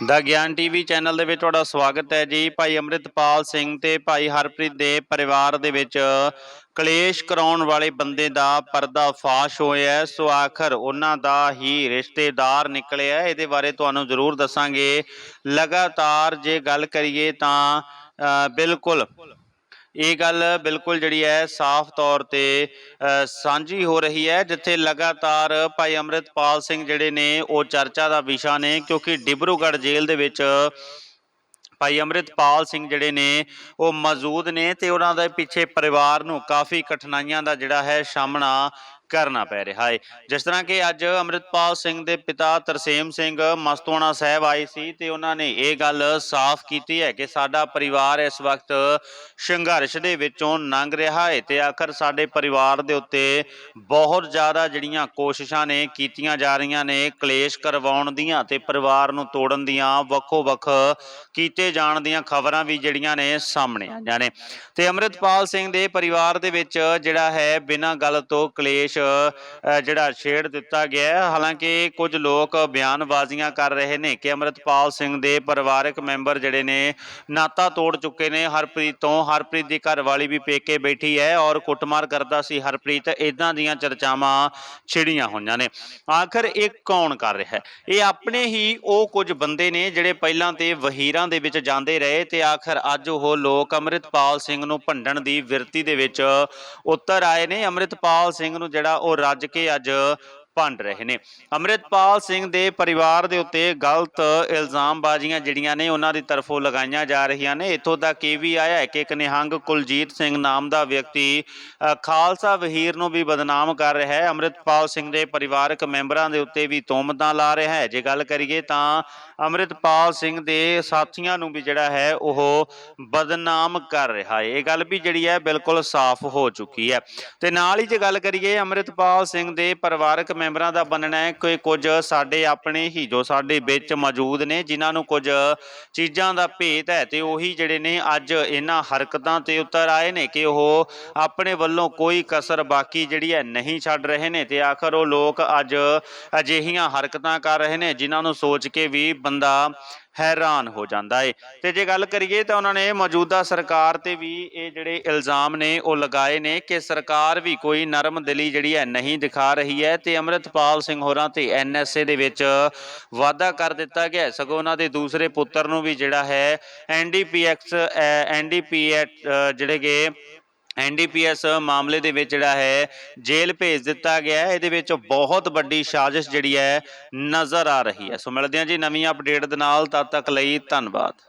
ਦਾ ਗਿਆਨ TV channel ਦੇ ਵਿੱਚ ਤੁਹਾਡਾ ਸਵਾਗਤ ਹੈ ਜੀ। ਭਾਈ ਅੰਮ੍ਰਿਤਪਾਲ ਸਿੰਘ ਤੇ ਭਾਈ ਹਰਪ੍ਰੀਤ ਦੇ ਪਰਿਵਾਰ ਦੇ ਵਿੱਚ ਕਲੇਸ਼ ਕਰਾਉਣ ਵਾਲੇ ਬੰਦੇ ਦਾ ਪਰਦਾ ਫਾਸ਼ ਹੋਇਆ ਸੋ ਆਖਰ ਉਹਨਾਂ ਦਾ ਹੀ ਰਿਸ਼ਤੇਦਾਰ ਨਿਕਲਿਆ ਇਹਦੇ ਬਾਰੇ ਤੁਹਾਨੂੰ ਜ਼ਰੂਰ ਦੱਸਾਂਗੇ। ਲਗਾਤਾਰ ਜੇ ਗੱਲ ਕਰੀਏ ਤਾਂ ਬਿਲਕੁਲ ਇਹ ਗੱਲ ਬਿਲਕੁਲ ਜਿਹੜੀ ਹੈ ਸਾਫ਼ ਤੌਰ ਤੇ ਸਾਂਝੀ ਹੋ ਰਹੀ ਹੈ, ਜਿੱਥੇ ਲਗਾਤਾਰ ਭਾਈ ਅੰਮ੍ਰਿਤਪਾਲ ਸਿੰਘ ਜਿਹੜੇ ਨੇ, ਉਹ ਚਰਚਾ ਦਾ ਵਿਸ਼ਾ ਨੇ, ਕਿਉਂਕਿ ਡਿਬਰੂਗੜ੍ਹ ਜੇਲ੍ਹ ਦੇ ਵਿੱਚ ਭਾਈ ਅੰਮ੍ਰਿਤਪਾਲ ਸਿੰਘ ਜਿਹੜੇ ਨੇ, ਉਹ ਮੌਜੂਦ ਨੇ ਤੇ ਉਹਨਾਂ ਦੇ ਪਿੱਛੇ ਪਰਿਵਾਰ ਨੂੰ ਕਾਫੀ ਕਠਿਨਾਈਆਂ ਦਾ ਜਿਹੜਾ ਹੈ ਸਾਹਮਣਾ ਕਰਨਾ ਪੈ ਰਿਹਾ ਹੈ ਜਿਸ ਤਰ੍ਹਾਂ ਕਿ ਅੱਜ ਅੰਮ੍ਰਿਤਪਾਲ ਸਿੰਘ ਦੇ ਪਿਤਾ ਤਰਸੇਮ ਸਿੰਘ ਮਸਤੋਣਾ ਸਾਹਿਬ ਆਏ ਸੀ ਤੇ ਉਹਨਾਂ ਨੇ ਇਹ ਗੱਲ ਸਾਫ਼ ਕੀਤੀ ਹੈ ਕਿ ਸਾਡਾ ਪਰਿਵਾਰ ਇਸ ਵਕਤ ਸੰਘਰਸ਼ ਦੇ ਵਿੱਚੋਂ ਲੰਘ ਰਿਹਾ ਹੈ ਤੇ ਆਖਰ ਸਾਡੇ ਪਰਿਵਾਰ ਦੇ ਉੱਤੇ ਬਹੁਤ ਜ਼ਿਆਦਾ ਜਿਹੜੀਆਂ ਕੋਸ਼ਿਸ਼ਾਂ ਨੇ ਕੀਤੀਆਂ ਜਾ ਰਹੀਆਂ ਨੇ ਕਲੇਸ਼ ਕਰਵਾਉਣ ਦੀਆਂ ਤੇ ਪਰਿਵਾਰ ਨੂੰ ਤੋੜਨ ਦੀਆਂ ਵੱਖੋ ਵੱਖ ਕੀਤੇ ਜਾਣ ਦੀਆਂ ਖਬਰਾਂ ਵੀ ਜਿਹੜੀਆਂ ਨੇ ਸਾਹਮਣੇ ਆਈਆਂ ਨੇ। ਤੇ ਅੰਮ੍ਰਿਤਪਾਲ ਸਿੰਘ ਦੇ ਪਰਿਵਾਰ ਦੇ ਵਿੱਚ ਜਿਹੜਾ ਹੈ ਬਿਨਾਂ ਗੱਲ ਤੋਂ ਕਲੇਸ਼ ਜਿਹੜਾ ਛੇੜ ਦਿੱਤਾ ਗਿਆ ਹਾਲਾਂਕਿ ਕੁਝ ਲੋਕ ਬਿਆਨਬਾਜ਼ੀਆਂ ਕਰ ਰਹੇ ਨੇ ਕਿ ਅੰਮ੍ਰਿਤਪਾਲ ਸਿੰਘ ਦੇ ਪਰਿਵਾਰਕ ਮੈਂਬਰ ਜਿਹੜੇ ਨੇ, ਨਾਤਾ ਤੋੜ ਚੁੱਕੇ ਨੇ। ਹਰਪ੍ਰੀਤ ਤੋਂ ਹਰਪ੍ਰੀਤ ਦੀ ਘਰਵਾਲੀ ਵੀ ਪੇਕੇ ਬੈਠੀ ਹੈ ਔਰ ਕੁੱਟਮਾਰ ਕਰਦਾ ਸੀ ਹਰਪ੍ਰੀਤ। ਇਦਾਂ ਦੀਆਂ ਚਰਚਾਵਾਂ ਛਿੜੀਆਂ ਹੋਈਆਂ ਨੇ। ਆਖਰ ਇਹ ਕੌਣ ਕਰ ਰਿਹਾ ਹੈ? ਇਹ ਆਪਣੇ ਹੀ ਉਹ ਕੁਝ ਬੰਦੇ ਨੇ ਜਿਹੜੇ ਪਹਿਲਾਂ ਤੇ ਵਹੀਰਾਂ ਦੇ ਵਿੱਚ ਜਾਂਦੇ ਰਹੇ ਤੇ ਆਖਰ ਅੱਜ ਉਹ ਲੋਕ ਅੰਮ੍ਰਿਤਪਾਲ ਸਿੰਘ ਨੂੰ ਭੰਡਣ ਦੀ ਵਿਰਤੀ ਦੇ ਵਿੱਚ ਉਤਰ ਆਏ ਨੇ। ਅੰਮ੍ਰਿਤਪਾਲ ਸਿੰਘ ਨੂੰ ਜਿਹੜਾ ਉਹ ਰੱਜ ਕੇ ਅੱਜ ਭੰਡ ਰਹੇ ਨੇ। ਅੰਮ੍ਰਿਤਪਾਲ ਸਿੰਘ ਦੇ ਪਰਿਵਾਰ ਦੇ ਉੱਤੇ ਗਲਤ ਇਲਜ਼ਾਮਬਾਜ਼ੀਆਂ ਜਿਹੜੀਆਂ ਨੇ, ਉਹਨਾਂ ਦੀ ਤਰਫੋਂ ਲਗਾਈਆਂ ਜਾ ਰਹੀਆਂ ਨੇ। ਇੱਥੋਂ ਤੱਕ ਇਹ ਵੀ ਆਇਆ ਹੈ ਕਿ ਇੱਕ ਨਿਹੰਗ ਕੁਲਜੀਤ ਸਿੰਘ ਨਾਮ ਦਾ ਵਿਅਕਤੀ ਖਾਲਸਾ ਵਹੀਰ ਨੂੰ ਵੀ ਬਦਨਾਮ ਕਰ ਰਿਹਾ ਹੈ। ਅੰਮ੍ਰਿਤਪਾਲ ਸਿੰਘ ਦੇ ਪਰਿਵਾਰਕ ਮੈਂਬਰਾਂ ਦੇ ਉੱਤੇ ਵੀ ਤੋਮਤਾਂ ਲਾ ਰਿਹਾ ਹੈ। ਜੇ ਗੱਲ ਕਰੀਏ ਤਾਂ ਅੰਮ੍ਰਿਤਪਾਲ ਸਿੰਘ ਦੇ ਸਾਥੀਆਂ ਨੂੰ ਵੀ ਜਿਹੜਾ ਹੈ, ਉਹ ਬਦਨਾਮ ਕਰ ਰਿਹਾ ਹੈ। ਇਹ ਗੱਲ ਵੀ ਜਿਹੜੀ ਹੈ, ਬਿਲਕੁਲ ਸਾਫ਼ ਹੋ ਚੁੱਕੀ ਹੈ। ਤੇ ਨਾਲ ਹੀ ਜੇ ਗੱਲ ਕਰੀਏ, ਅੰਮ੍ਰਿਤਪਾਲ ਸਿੰਘ ਦੇ ਪਰਿਵਾਰਕ ਮੈਂਬਰਾਂ ਦਾ ਮੰਨਣਾ ਹੈ ਕਿ ਕੁਝ ਸਾਡੇ ਆਪਣੇ ਹੀ ਜੋ ਸਾਡੇ ਵਿੱਚ ਮੌਜੂਦ ਨੇ, ਜਿਨ੍ਹਾਂ ਨੂੰ ਕੁਝ ਚੀਜ਼ਾਂ ਦਾ ਭੇਤ ਹੈ ਤੇ ਉਹੀ ਜਿਹੜੇ ਨੇ ਅੱਜ ਇਹਨਾਂ ਹਰਕਤਾਂ ਤੇ ਉਤਰ ਆਏ ਨੇ ਕਿ ਉਹ ਆਪਣੇ ਵੱਲੋਂ ਕੋਈ ਕਸਰ ਬਾਕੀ ਜਿਹੜੀ ਹੈ ਨਹੀਂ ਛੱਡ ਰਹੇ ਨੇ ਤੇ ਆਖਰ ਉਹ ਲੋਕ ਅੱਜ ਅਜਿਹੀਆਂ ਹਰਕਤਾਂ ਕਰ ਰਹੇ ਨੇ, ਜਿਨ੍ਹਾਂ ਨੂੰ ਸੋਚ ਕੇ ਵੀ ਬੰਦਾ ਹੈਰਾਨ ਹੋ ਜਾਂਦਾ ਏ ਤੇ ਜੇ ਗੱਲ ਕਰੀਏ ਤਾਂ ਉਹਨਾਂ ਨੇ ਮੌਜੂਦਾ ਸਰਕਾਰ ਤੇ ਵੀ ਇਹ ਜਿਹੜੇ ਇਲਜ਼ਾਮ ਨੇ, ਉਹ ਲਗਾਏ ਨੇ ਕਿ ਸਰਕਾਰ ਵੀ ਕੋਈ ਨਰਮ ਦਿਲੀ ਜਿਹੜੀ ਹੈ ਨਹੀਂ ਦਿਖਾ ਰਹੀ ਹੈ ਤੇ ਅੰਮ੍ਰਿਤਪਾਲ ਸਿੰਘ ਹੋਰਾਂ ਤੇ ਐਨਐਸਏ ਦੇ ਵਿੱਚ ਵਾਅਦਾ ਕਰ ਦਿੱਤਾ ਗਿਆ ਹੈ। ਸਗੋਂ ਉਹਨਾਂ ਦੇ ਦੂਸਰੇ ਪੁੱਤਰ ਨੂੰ ਵੀ ਜਿਹੜਾ ਹੈ ਐਨਡੀਪੀਐਕਸ ਐਨਡੀਪੀਐ ਜਿਹੜੇ ਕਿ ਐਨਡੀਪੀਐਸ ਮਾਮਲੇ ਦੇ ਵਿੱਚ ਜਿਹੜਾ ਹੈ, ਜੇਲ੍ਹ ਭੇਜ ਦਿੱਤਾ ਗਿਆ ਹੈ। ਇਹਦੇ ਵਿੱਚ ਬਹੁਤ ਵੱਡੀ ਸਾਜ਼ਿਸ਼ ਜਿਹੜੀ ਹੈ, ਨਜ਼ਰ ਆ ਰਹੀ ਹੈ। ਸੋ ਮਿਲਦੇ ਹਾਂ ਜੀ ਨਵੀਂ ਅਪਡੇਟ ਦੇ ਨਾਲ। ਤਦ ਤੱਕ ਲਈ ਧੰਨਵਾਦ।